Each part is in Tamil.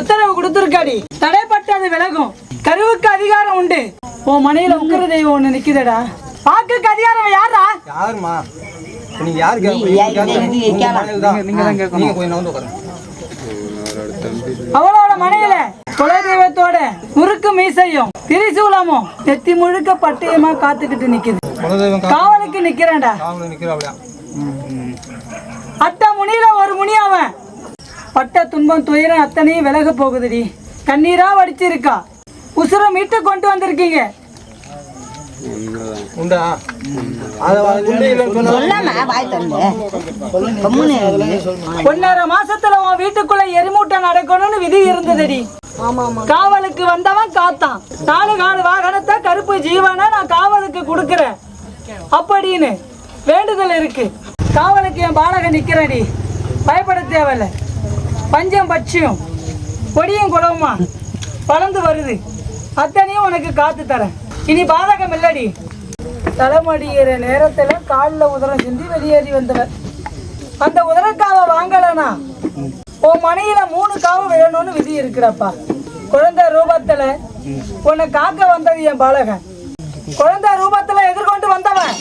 உத்தரவு கொடுத்துருக்காடி. தடைப்பட்டது விலகும். கருவுக்கு அதிகாரம் உண்டு. உன் மனையில உக்கிர தெய்வம் ஒண்ணு நிக்குதடா. வாக்குக்கு அதிகாரம் யாரா யாருமா? நீங்க யாரு அவளோட மனையில குலதெய்வத்தோட முறுக்கு மீசையும் திரிசூலமும் நெத்தி முழுக்க பட்டயமா காத்துக்கிட்டு நிக்குது. காவலுக்கு நிக்கிறேன்டா. அட்ட முனியில ஒரு முனி அவன். பட்ட துன்பம் துயரம் அத்தனையும் விலக போகுதுடி. கண்ணீரா வடிச்சிருக்கா. உசுர மீட்டு கொண்டு வந்திருக்கீங்க. ஒன்னரை மாசத்துல உன் வீட்டுக்குள்ள எரிமூட்டை நடக்கணும்னு விதி இருந்ததுடி. காவலுக்கு வந்தவன் காத்தான். நாலு கால் வாகனத்தை கருப்பு ஜீவனை நான் காவலுக்கு கொடுக்கறேன். அப்படின்னு வேண்டுதல் இருக்கு. காவலுக்கு என் பாலக நிக்கிறடி பயப்பட தேவையில்ல. பஞ்சம் பட்சியும் கொடியும் குளவுமா வளர்ந்து வருது. அத்தனையும் உனக்கு காத்து தரேன். இனி பாதகம் இல்லடி. தலைமடிகிற நேரத்துல காலில் உதரம் செஞ்சு வெளியேறி வந்தவர் அந்த உதரக்காவை வாங்கலனா? உன் மனையில மூணு காவு விழணும்னு விதி இருக்கிறப்பா. குழந்தை ரூபத்துல உன்னை காக்க வந்தது என் பாலகன். குழந்தை ரூபத்துல எதிர்கொண்டு வந்தவன்.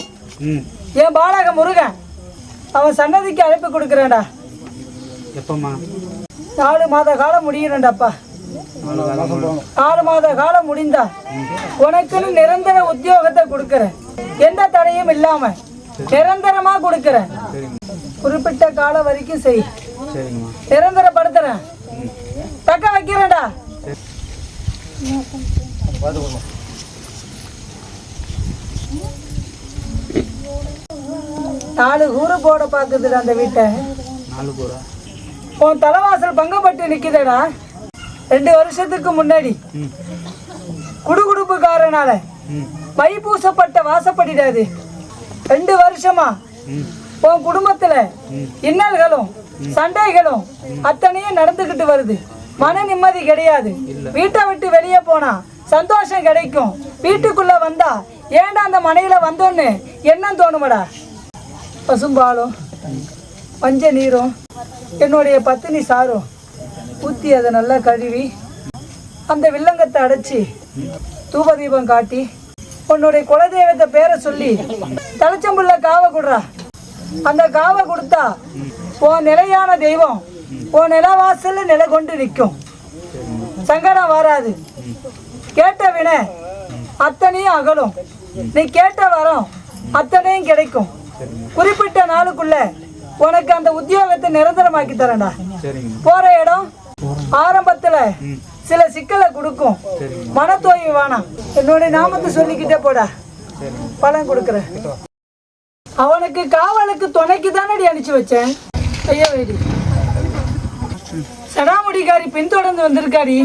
என் பாலக முருகன். அவன் சன்னதிக்கு அழைப்பு கொடுக்குறேன்டா. எப்பம்மா? நாலு மாத காலம் முடியணும்டாப்பா நாலு மாத காலம் முடிந்தா உனக்குன்னு நிரந்தர உத்தியோகத்தை கொடுக்கறேன். எந்த தடையும் இல்லாம நிரந்தரமா கொடுக்கறேன். குறிப்பிட்ட காலம் வரைக்கும் செய். நிரந்தரப்படுத்துறேன். தக்க வைக்கிறேன்டா. நாலு கூறு போட பாக்குதுடா அந்த வீட்டை. நாலு போரா உன் தலைவாசல் பங்கப்பட்டு நிக்குதடா. ரெண்டு வருஷத்துக்கு முன்னாடி. குடுகுடுப்புக்காரனால ம். மை பூசப்பட்ட வாசப்படிடாது. ரெண்டு வருஷமா உன் குடும்பத்துல இன்னல்களும் சண்டைகளும் அத்தனையும் நடந்துகிட்டு வருது. மன நிம்மதி கிடையாது. வீட்டை விட்டு வெளியே போனா சந்தோஷம் கிடைக்கும். வீட்டுக்குள்ள வந்தா ஏன்டா அந்த மனையில வந்தோன்னு எண்ணம் தோணுமடா. பசும்பாலும் மஞ்ச நீரும் என்னுடைய பத்தினி சாரும் ஊற்றி அதை நல்லா கழுவி அந்த வில்லங்கத்தை அடைச்சி தூபதீபம் காட்டி உன்னுடைய குலதெய்வத்தை பேரை சொல்லி தலைச்சம்புள்ள காவை கொடுறா. அந்த காவை கொடுத்தா உன் நிலையான தெய்வம் உன் நிலவாசல்ல நிலை கொண்டு நிற்கும். சங்கடம் வராது. கேட்ட வினை அத்தனையும் அகலும். நீ கேட்ட வரம் அத்தனையும் கிடைக்கும். குறிப்பிட்ட நாளுக்குள்ள உனக்கு அந்த உத்தியோகத்தை நிரந்தரமாக்கி தரேன்டா. போற இடம் ஆரம்பத்துல சில சிக்கலை கொடுக்கும். மனத்தோய்வு வேணாம். என்னுடைய நாமத்தை சொல்லிக்கிட்டே போடா. பலன் கொடுக்குறேன். அவனுக்கு காவலுக்கு துணைக்கு தானடி அனுப்பிச்சு வச்சேன். ஐயா வேடி சடாமுடிக்காரி பின்தொடர்ந்து வந்திருக்காடி.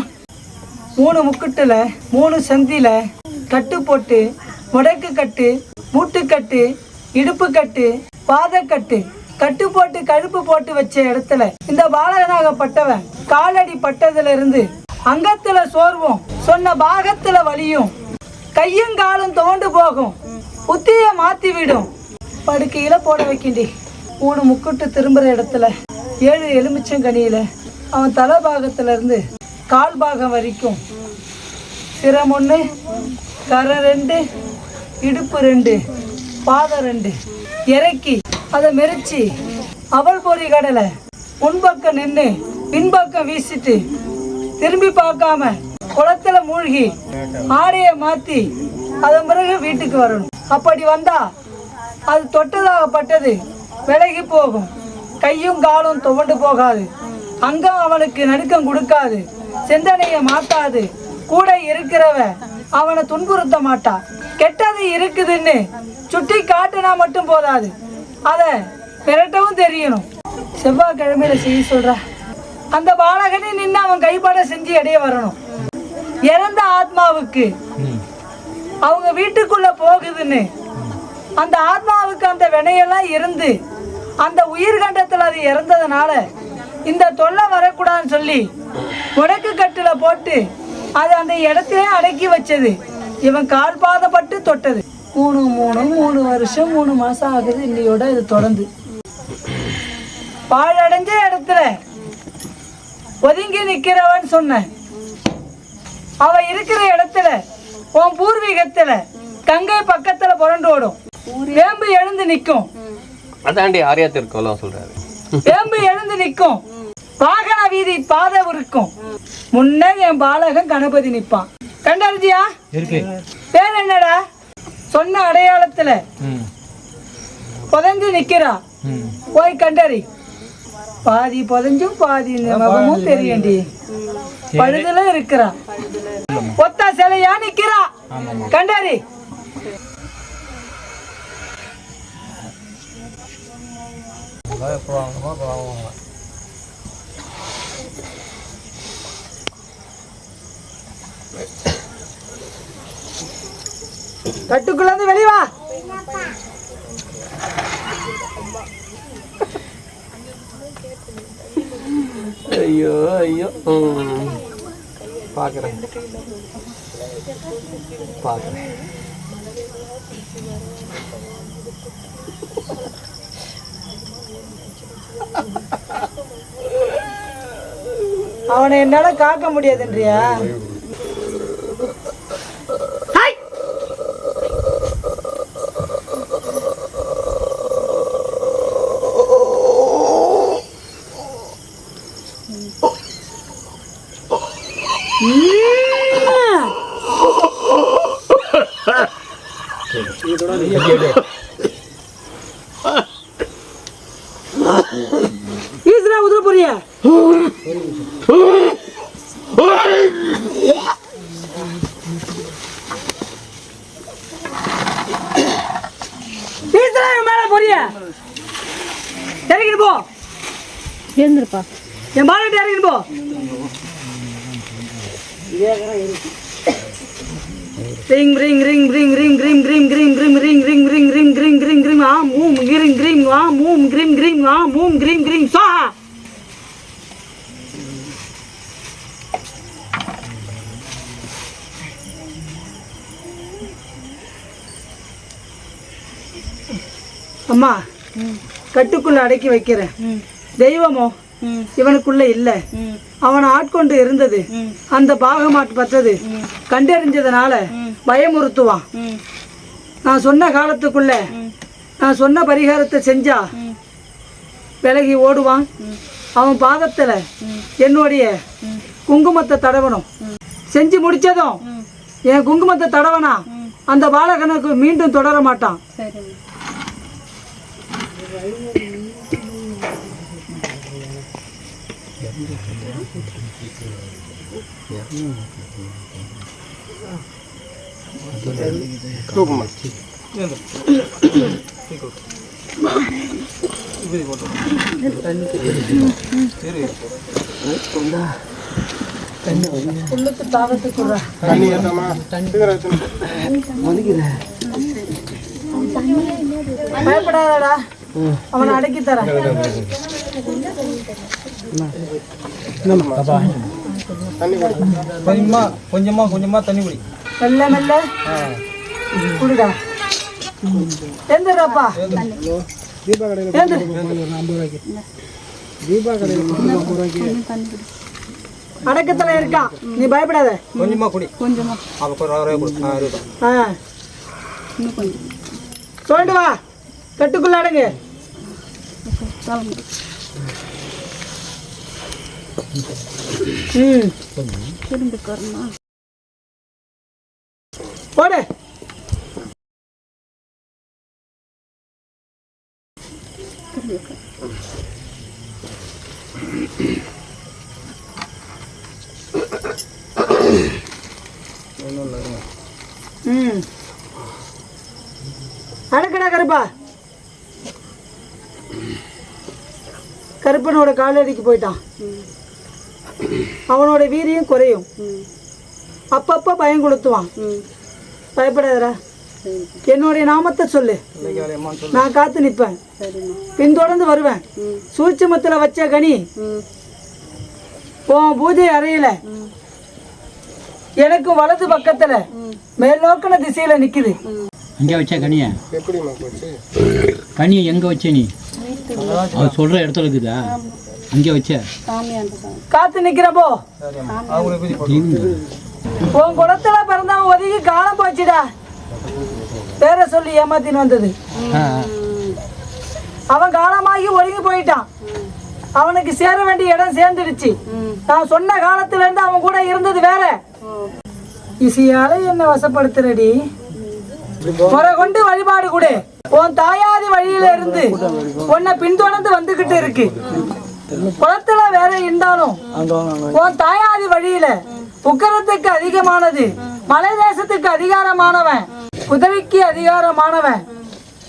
மூணு முக்குட்டுல மூணு சந்தில கட்டு போட்டு முடக்கு கட்டு மூட்டுக்கட்டு இடுப்பு கட்டு பாதக்கட்டு. கட்டு போட்டு கழுப்பு போட்டு வச்ச இடத்துல இந்த பாலகனாகப்பட்டவன் காலடி பட்டதுல இருந்து அங்கத்துல சோர்வும். சொன்ன பாகத்துல வலியும் கையும் காலும் தோண்டு போகும். புத்திய மாத்தி விடும். படுக்கையில போட வைக்கிண்டி. மூணு முக்குட்டு திரும்புற இடத்துல ஏழு எலுமிச்சங்கனியில அவன் தலை பாகத்துல இருந்து கால் பாகம் வரைக்கும். சிரம் ஒன்று கரை ரெண்டு இடுப்பு ரெண்டு பாதம் ரெண்டு. இறக்கி அதை மெரிச்சு அவள் பொறி கடலை முன்பக்கம் நின்று பின்பக்கம் வீசிட்டு திரும்பி பார்க்காம குளத்துல மூழ்கி ஆடையை மாத்தி அதன் பிறகு வீட்டுக்கு வரணும். அப்படி வந்தா அது தொட்டதாகப்பட்டது விலகி போகும். கையும் காலும் துவண்டு போகாது. அங்கம் அவனுக்கு நடுக்கம் கொடுக்காது. சிந்தனையை மாத்தாது. கூட இருக்கிறவ அவனை துன்புறுத்த மாட்டா. கெட்டது இருக்குதுன்னு சுட்டி காட்டுனா மட்டும் போதாது. அதை விரட்டவும் தெரியணும். செவ்வாய்க்கிழமையில செய்ய சொல்ற. அந்த பாலகனை நின்று அவன் கைப்பட செஞ்சு இடைய வரணும். இறந்த ஆத்மாவுக்கு அவங்க வீட்டுக்குள்ள போகுதுன்னு அந்த ஆத்மாவுக்கு அந்த வினையெல்லாம் இருந்து அந்த உயிர்கண்டத்தில் அது இறந்ததுனால இந்த தொல்லை வரக்கூடாதுன்னு சொல்லி உடக்கு கட்டில போட்டு அது அந்த இடத்திலே அடக்கி வச்சது. இவன் கால் பாதப்பட்டு தொட்டது. மூணு மூணு மூணு வருஷம் மூணு மாசம் ஆகுது இன்னையோட இது தொடர்ந்து. பாழடைஞ்ச இடத்துல ஒதுங்கி நிக்கிறவன் சொன்னேன். அவ இருக்கிற இடத்துல உன் பூர்வீகத்துல கங்கை பக்கத்துல புரண்டு ஓடும். வேம்பு எழுந்து நிக்கும் அதாண்டி ஆரியா திருக்கோலம் சொல்றாரு. வேம்பு எழுந்து நிக்கும் வாகன வீதி பாதை இருக்கும் முன்ன என் பாலகன் கணபதி நிப்பான் கண்டறிஞ்சியா இருக்கு. பேர் என்னடா? சொன்ன அடையாளத்துல புதஞ்சு நிக்கிறா. போய் கண்டறி. பாதி புதஞ்சும் பாதி முகமும் தெரியண்டி. பழுதுல இருக்கிறா. ஒத்த சிலையா நிக்கிறா. கண்டறி. கட்டுக்குள்ள இருந்து வெளிய வா. ஐயோ ஐயோ. பார்க்கறேன் பார்க்கறேன் அவனை என்னால காக்க முடியாதுன்றியா? ஈஸ்வரா உதிர போறியா? ஈஸ்வரா மேல போறியா? இறங்கிட்டு போ. இருந்திருப்பா என் பாலகிட்ட இறங்கிட்டு போ. Ring ring ring ring ring ring ring ring ring ring ring ring ring ring ring ring ஆ மூம் கிரிங் கிரிங் ஆ மூம் கிரிங் கிரிங் ஆ மூம் கிரிங் கிரிங் சா அம்மா கட்டுக்குள்ள அடக்கி வைக்கிறேன் தெய்வமோ இவனுக்குள்ள இல்ல அவனை ஆட்கொண்டு இருந்தது அந்த பாகமாட்டு பத்தது கண்டறிஞ்சதுனால பயமுறுத்துவான் நான் சொன்ன காலத்துக்குள்ள நான் சொன்ன பரிகாரத்தை செஞ்சா விலகி ஓடுவான். அவன் பாதத்துல என்னுடைய குங்குமத்தை தடவணும். செஞ்சு முடிச்சதும் என் குங்குமத்தை தடவனா அந்த பாலகனுக்கு மீண்டும் தொடர மாட்டான். பயப்படாதடா. அவனை அடக்கி தரேன். கொஞ்சமா கொஞ்சமா கொஞ்சமா தண்ணி குடி. மெல்ல மெல்ல. குடிடா. எந்திரப்பா எந்திரு அடக்கத்துல இருக்கான் நீ பயப்படாத. கொஞ்சமா குடி. கொஞ்சமா. அப்போ ஒரு ரூபாய் கொடு ஆ. இருபது ஆ சொல்லிட்டு வா. கட்டுக்குள்ள அடங்கு. ம். போடு. ம். அடக்கடா கருப்பா. கருப்பனோட காலடிக்கு போயிட்டான். அவனோட வீரியம் குறையும். அப்பப்போ பயம் கொடுத்துவான் பயப்படாதடா. என்னுடைய நாமத்தை சொல்லு. நான் காத்து நிற்பேன். பின்தொடர்ந்து வருவேன். சூட்சமத்தில் வச்ச கனி உன் பூஜை அறையில எனக்கு வலது பக்கத்துல மேல் நோக்கின திசையில நிக்குது. அங்கே வச்ச கனியை? கனியை எங்கே வச்ச நீ? அவர் சொல்கிற இடத்துல இருக்குதா? அங்கே வச்ச? காத்து நிக்கிறப்போ உன் குளத்துல பிறந்தவன் ஒதுங்கி காலம் போச்சுடா. பேரை சொல்லி ஏமாத்தின்னு வந்தது. அவன் காலமாகி ஒதுங்கி போயிட்டான். அவனுக்கு சேர வேண்டிய இடம் சேர்ந்துடுச்சு. நான் சொன்ன காலத்துல இருந்து அவன் கூட இருந்தது வேற. இசையால என்ன வசப்படுத்துறடி. முறை கொண்டு வழிபாடு கொடு. உன் தாயாதி வழியில இருந்து உன்னை பின்தொடர்ந்து வந்துகிட்டு இருக்கு. குளத்துல வேற இருந்தாலும் உன் தாயாதி வழியில உக்கரத்துக்கு அதிகமானது மலை தேசத்துக்கு அதிகாரமானவன் உதவிக்கு அதிகாரமானவன்.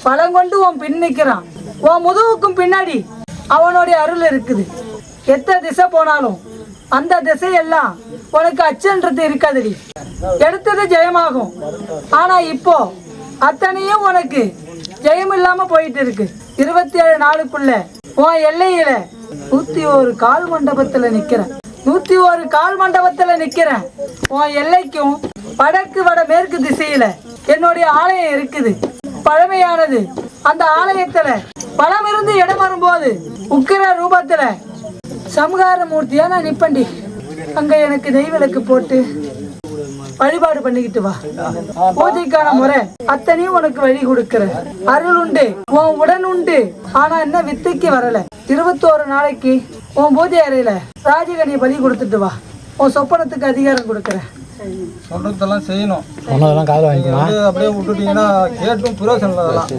பழங்கொண்டு உன் பின் நிற்கிறான். உன் முதுகுக்கும் பின்னாடி அவனுடைய அருள் இருக்குது. எத்த திசை போனாலும் அந்த திசையெல்லாம் உனக்கு அச்சன்றது இருக்காதுடி. எடுத்தது ஜெயமாகும். ஆனா இப்போ அத்தனையும் உனக்கு ஜெயம் இல்லாம போயிட்டு இருக்கு. இருபத்தி ஏழு நாளுக்குள்ள உன் எல்லையில நூத்தி ஒரு கால் மண்டபத்துல நிக்கிறேன். நூத்தி ஒரு கால் மண்டபத்துல நிக்கிறேன். உன் எல்லைக்கும் வடக்கு வட மேற்கு திசையில என்னுடைய ஆலயம் இருக்குது. பழமையானது. அந்த ஆலயத்துல பழம் இருந்து இடம் வரும்போது உக்கிர ரூபத்துல சமகார மூர்த்தியா நான் நிப்பண்டி. அங்க எனக்கு தெய்வலுக்கு போட்டு வழிபாடு பண்ணிக்கிட்டு வா. பூஜைக்கான முறை அத்தனையும் உனக்கு வழி கொடுக்கற அருள் உண்டு உன் உடன் உண்டு. ஆனா என்ன வித்தைக்கு வரல. இருபத்தோரு நாளைக்கு உன் பூஜை அறையில ராஜகனிய பலி கொடுத்துட்டு வா. உன் சொப்பனத்துக்கு அதிகாரம் கொடுக்குற சொல்றதெல்லாம் செய்யணும். சொன்னதெல்லாம் காதில் நீங்க வந்து அப்படியே விட்டுட்டீங்கன்னா கேட்டும் புரோசனம் இல்லை அதெல்லாம்.